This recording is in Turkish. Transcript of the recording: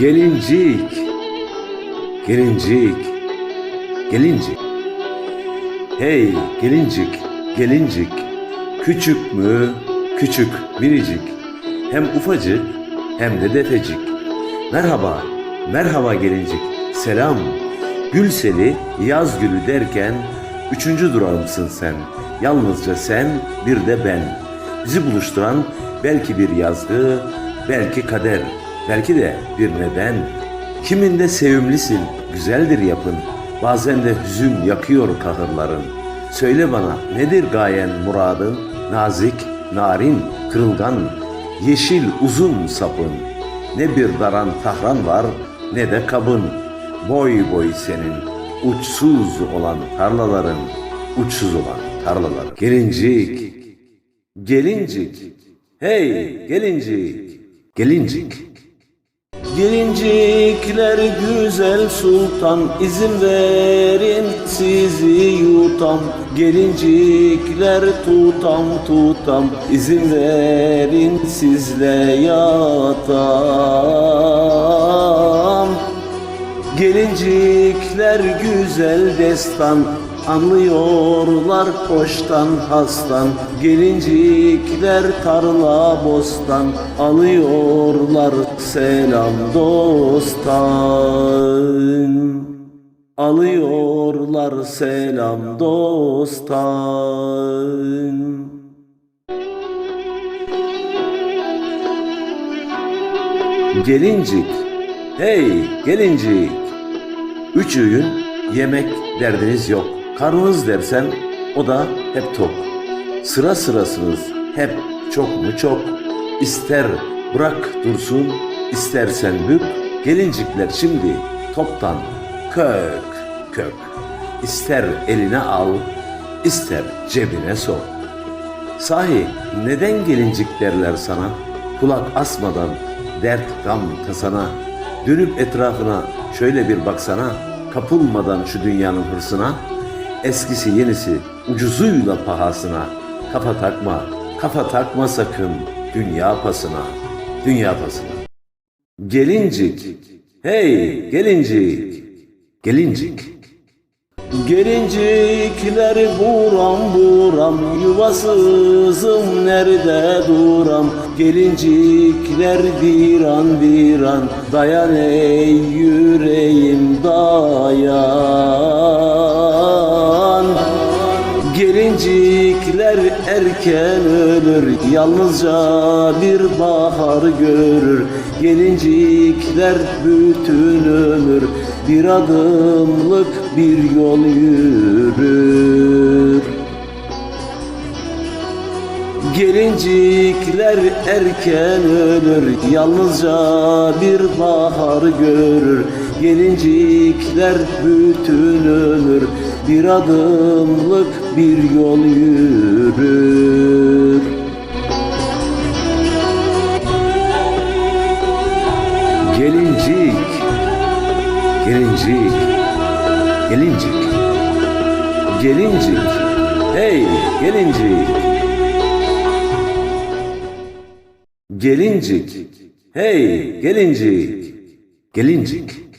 Gelincik, gelincik, gelincik. Hey gelincik, gelincik. Küçük mü? Küçük, biricik. Hem ufacık hem de defecik. Merhaba, merhaba gelincik. Selam. Gülseli yaz gülü derken üçüncü durağımsın sen. Yalnızca sen, bir de ben. Bizi buluşturan belki bir yazgı, belki kader, belki de bir neden. Kiminde sevimlisin, güzeldir yapın. Bazen de hüzün yakıyor kahırların. Söyle bana nedir gayen muradın? Nazik, narin, kırılgan, yeşil uzun sapın. Ne bir daran tahran var ne de kabın. Boy boy senin, uçsuz olan tarlaların, uçsuz olan tarlaların. Gelincik, Gelincik. Hey gelincik. Gelincik. Gelincikler güzel sultan izin verin sizi yutam. Gelincikler tutam tutam izin verin sizle yatam. Gelincikler güzel destan Anlıyorlar hoştan hastan. Gelincikler tarla bostan. Alıyorlar selam dosttan Alıyorlar selam dosttan Gelincik, hey gelincik. Üç öğün yemek derdiniz yok. Karnınız dersen o da hep tok. Sıra sırasınız hep çok mu çok. İster bırak dursun, istersen bük. Gelincikler şimdi toptan kök kök. İster eline al, ister cebine sok. Sahi neden gelincik derler sana? Kulak asmadan dert gam tasana. Dönüp etrafına şöyle bir baksana. Kapılmadan şu dünyanın hırsına. Eskisi yenisi ucuzuyla pahasına. Kafa takma, kafa takma sakın dünya pasına. Dünya pasına. Gelincik, hey gelincik, gelincik. Gelincikler buram buram Yuvasızım nerede duram Gelincikler viran viran Dayan ey yüreğim dayan Gelincikler erken ölür Yalnızca bir bahar görür. Gelincikler bütün ömür Bir adımlık bir yol yürür. Gelincikler erken ölür Yalnızca bir bahar görür. Gelincikler bütün ömür Bir adımlık bir yol yürür Gelincik Gelincik Gelincik Gelincik Hey gelincik Gelincik. Hey gelincik. Gelincik.